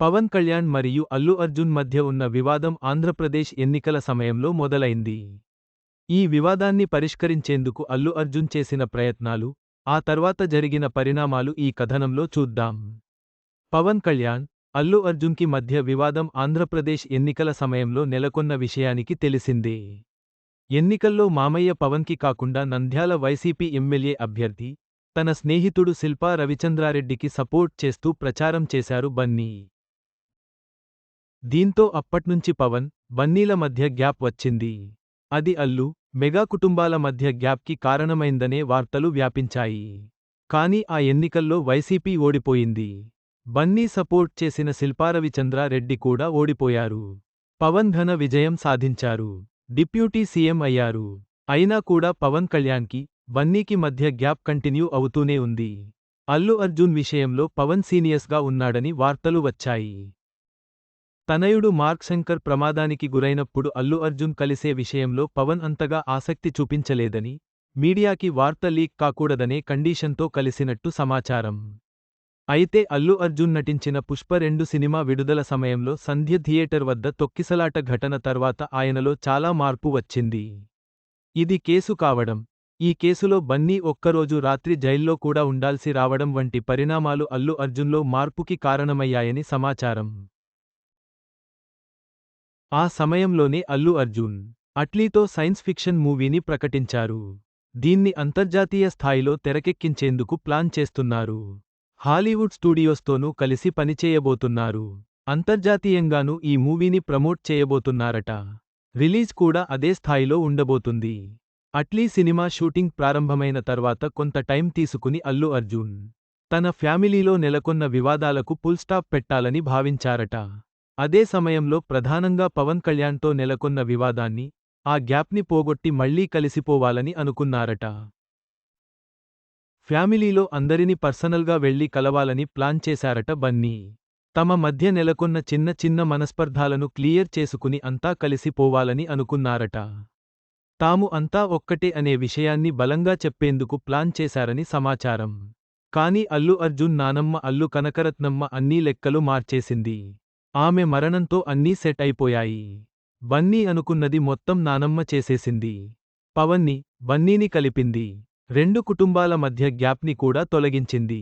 పవన్ కళ్యాణ్ మరియు అల్లు అర్జున్ మధ్య ఉన్న వివాదం ఆంధ్రప్రదేశ్ ఎన్నికల సమయంలో మొదలైంది. ఈ వివాదాన్ని పరిష్కరించేందుకు అల్లు అర్జున్ చేసిన ప్రయత్నాలు ఆ తర్వాత జరిగిన పరిణామాలు ఈ కథనంలో చూద్దాం. పవన్ కళ్యాణ్ అల్లు అర్జున్కి మధ్య వివాదం ఆంధ్రప్రదేశ్ ఎన్నికల సమయంలో నెలకొన్న విషయానికి తెలిసిందే. ఎన్నికల్లో మామయ్య పవన్కి కాకుండా నంద్యాల వైసీపీ ఎమ్మెల్యే అభ్యర్థి తన స్నేహితుడు శిల్పా రవిచంద్రారెడ్డికి సపోర్ట్ చేస్తూ ప్రచారం చేశారు బన్నీ. దీంతో అప్పట్నుంచి పవన్ బన్నీల మధ్య గ్యాప్ వచ్చింది. అది అల్లు మెగా కుటుంబాల మధ్య గ్యాప్కి కారణమైందనే వార్తలు వ్యాపించాయి. కానీ ఆ ఎన్నికల్లో వైసీపీ ఓడిపోయింది. బన్నీ సపోర్ట్ చేసిన శిల్పారవిచంద్ర రెడ్డి కూడా ఓడిపోయారు. పవన్ ఘన విజయం సాధించారు. డిప్యూటీ సీఎం అయ్యారు. అయినా కూడా పవన్ కళ్యాణ్కి బన్నీకి మధ్య గ్యాప్ కంటిన్యూ అవుతూనే ఉంది. అల్లు అర్జున్ విషయంలో పవన్ సీనియర్స్గా ఉన్నాడని వార్తలు వచ్చాయి. తనయుడు మార్క్శంకర్ ప్రమాదానికి గురైనప్పుడు అల్లు అర్జున్ కలిసే విషయంలో పవన్ అంతగా ఆసక్తి చూపించలేదని మీడియాకి వార్త లీక్ కాకూడదనే కండీషన్తో కలిసినట్టు సమాచారం. అయితే అల్లు అర్జున్ నటించిన పుష్ప రెండు సినిమా విడుదల సమయంలో సంధ్య థియేటర్ వద్ద తొక్కిసలాట ఘటన తర్వాత ఆయనలో చాలా మార్పు వచ్చింది. ఇది కేసు కావడం ఈ కేసులో బన్నీ ఒక్కరోజు రాత్రి జైల్లో కూడా ఉండాల్సి రావడం వంటి పరిణామాలు అల్లు అర్జున్లో మార్పుకి కారణమయ్యాయని సమాచారం. ఆ సమయంలోనే అల్లు అర్జున్ అట్లీతో సైన్స్ ఫిక్షన్ మూవీని ప్రకటించారు. దీన్ని అంతర్జాతీయ స్థాయిలో తెరకెక్కించేందుకు ప్లాన్ చేస్తున్నారు. హాలీవుడ్ స్టూడియోస్తోనూ కలిసి పనిచేయబోతున్నారు. అంతర్జాతీయంగానూ ఈ మూవీని ప్రమోట్ చేయబోతున్నారట. రిలీజ్ కూడా అదే స్థాయిలో ఉండబోతుంది. అట్లీ సినిమా షూటింగ్ ప్రారంభమైన తర్వాత కొంత టైం తీసుకుని అల్లు అర్జున్ తన ఫ్యామిలీలో నెలకొన్న వివాదాలకు పుల్ స్టాప్ పెట్టాలని భావించారట. అదే సమయంలో ప్రధానంగా పవన్ కళ్యాణ్తో నెలకొన్న వివాదాన్ని ఆ గ్యాప్ని పోగొట్టి మళ్ళీ కలిసిపోవాలని అనుకున్నారట. ఫ్యామిలీలో అందరిని పర్సనల్గా వెళ్ళి కలవాలని ప్లాన్ చేశారట బన్నీ. తమ మధ్య నెలకొన్న చిన్న చిన్న మనస్పర్ధాలను క్లియర్ చేసుకుని అంతా కలిసిపోవాలని అనుకున్నారట. తాము అంతా ఒక్కటే అనే విషయాన్ని బలంగా చెప్పేందుకు ప్లాన్ చేశారని సమాచారం. కాని అల్లు అర్జున్ నానమ్మ అల్లు కనకరత్నమ్మ అన్నీ లెక్కలు మార్చేసింది. ఆమె మరణంతో అన్నీ సెట్ అయిపోయాయి. బన్నీ అనుకున్నది మొత్తం నానమ్మ చేసేసింది. పవన్ని బన్నీని కలిపింది. రెండు కుటుంబాల మధ్య గ్యాప్ని కూడా తొలగించింది.